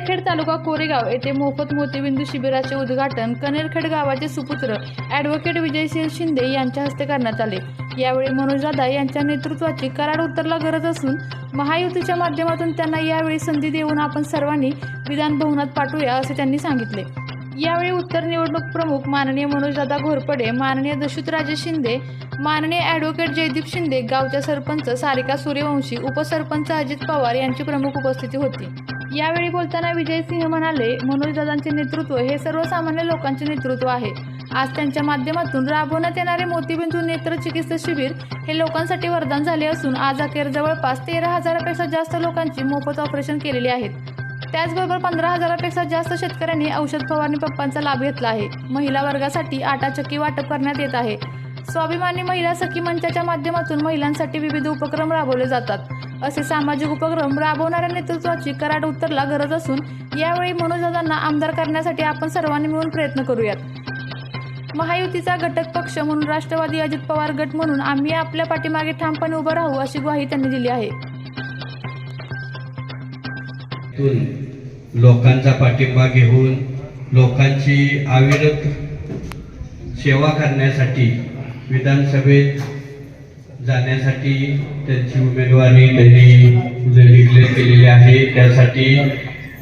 कनेरखेड तालुका कोरेगाव येथे मोफत मोतीबिंदू शिबिराचे उद्घाटन कनेरखेड गावाचे सुपुत्र ॲडव्होकेट विजयसिंह शिंदे यांच्या हस्ते करण्यात आले. यावेळी मनोजदादा यांच्या नेतृत्वाची कराड उत्तरला गरज असून महायुतीच्या माध्यमातून त्यांना यावेळी संधी देऊन आपण सर्वांनी विधान पाठवूया असे त्यांनी सांगितले. यावेळी उत्तर निवडणूक प्रमुख माननीय मनोजदादा घोरपडे माननीय दशुतराजे शिंदे माननीय ॲडव्होकेट जयदीप शिंदे गावच्या सरपंच सारिका सूर्यवंशी उपसरपंच अजित पवार यांची प्रमुख उपस्थिती होती. यावेळी बोलताना विजयसिंह म्हणाले मनोजदादांचे नेतृत्व हे सर्वसामान्य लोकांचे नेतृत्व आहे. आज त्यांच्या माध्यमातून राबवण्यात येणारे मोतीबिंदू नेत्र चिकित्सा शिबिर हे लोकांसाठी वरदान झाले असून आज अखेर जवळपास तेरा हजारापेक्षा जास्त लोकांची मोफत ऑपरेशन केलेली आहेत. त्याचबरोबर पंधरा हजारापेक्षा जास्त शेतकऱ्यांनी औषध फवारणी पंपांचा लाभ घेतला आहे. महिला वर्गासाठी आटा चक्की वाटप करण्यात येत आहे. स्वाभिमानी महिला सखी मंचाच्या माध्यमातून महिलांसाठी विविध उपक्रम राबवले जातात. असे सामाजिक उपक्रम राबवणाऱ्या नेतृत्वाची कराड उत्तरला गरज असून यावेळी मनोजांना आमदार करण्यासाठी आपण सर्वांनी मिळून प्रयत्न करूयात. महायुतीचा घटक पक्ष म्हणून राष्ट्रवादी अजित पवार गट म्हणून आम्ही आपल्या पाठीमागे ठामपणे उभं राहू अशी ग्वाही त्यांनी दिली आहे. लोकांचा पाठिंबा घेऊन लोकांची अविरत सेवा करण्यासाठी विधानसभेत जाण्यासाठी त्यांची उमेदवारी त्यांनी जे डिक्लेअर केलेली आहे त्यासाठी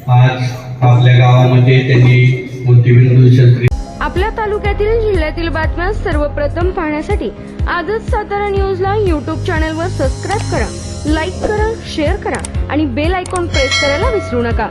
आज आपल्या गावामध्ये त्यांनी मोतीबिंदू शस्त्री आपल्या तालुक्यातील जिल्ह्यातील बातम्या सर्वप्रथम पाहण्यासाठी आजच सातारा न्यूजला यूट्यूब चॅनलवर सबस्क्राईब करा लाईक करा शेअर करा आणि बेल आयकॉन प्रेस करायला विसरू नका.